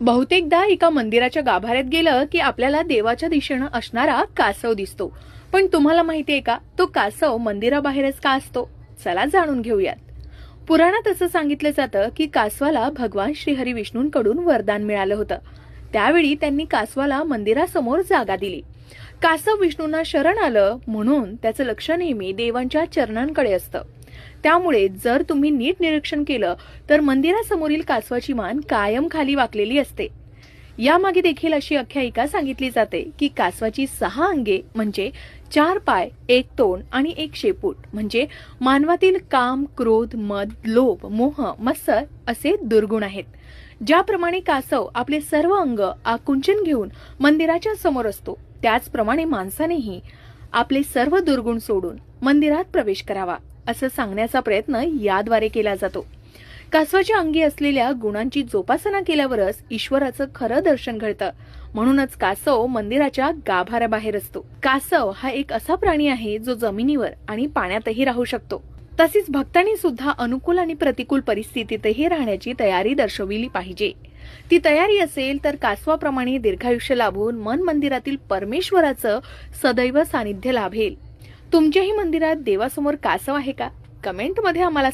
बहुतेकदा एका मंदिराच्या गाभाऱ्यात गेलं की आपल्याला देवाच्या दिशेनं असणारा कासव दिसतो. पण तुम्हाला माहितीये का? तो कासव मंदिराबाहेरच का असतो? चला जाणून घेऊयात. पुराणात असं सांगितलं जातं की कासवाला भगवान श्रीहरी विष्णूंकडून वरदान मिळालं होतं. त्यावेळी त्यांनी कासवाला मंदिरासमोर जागा दिली. कासव विष्णूंना शरण आलं म्हणून त्याचं लक्ष नेहमी देवांच्या चरणांकडे असतं. त्यामुळे जर तुम्ही नीट निरीक्षण केलं तर मंदिरासमोरील कासवाची मान कायम खाली वाकलेली असते. यामागे देखील अशी आख्यायिका सांगितली जाते की कासवाची सहा अंगे म्हणजे चार पाय एक तोंड आणि एक शेपूट म्हणजे मानवातील काम क्रोध मद लोभ मोह मत्सर असे दुर्गुण आहेत. ज्याप्रमाणे कासव आपले सर्व अंग आकुंचन घेऊन मंदिराच्या समोर असतो त्याचप्रमाणे माणसानेही आपले सर्व दुर्गुण सोडून मंदिरात प्रवेश करावा असं सांगण्याचा प्रयत्न याद्वारे केला जातो. कासवाच्या अंगी असलेल्या गुणांची जोपासना केल्यावरच ईश्वराचं खरं दर्शन घडतं. म्हणूनच कासव मंदिराच्या गाभाऱ्याबाहेर असतो. कासव हा एक असा प्राणी आहे जो जमिनीवर आणि पाण्यातही राहू शकतो. तसेच भक्तांनी सुद्धा अनुकूल आणि प्रतिकूल परिस्थितीतही राहण्याची तयारी दर्शविली पाहिजे. ती तयारी असेल तर कासवाप्रमाणे दीर्घायुष्य लाभून मन मंदिरातील परमेश्वराचं सदैव सानिध्य लाभेल. तुमच्याही मंदिरात देवासमोर कासव आहे का? कमेंटमध्ये आम्हाला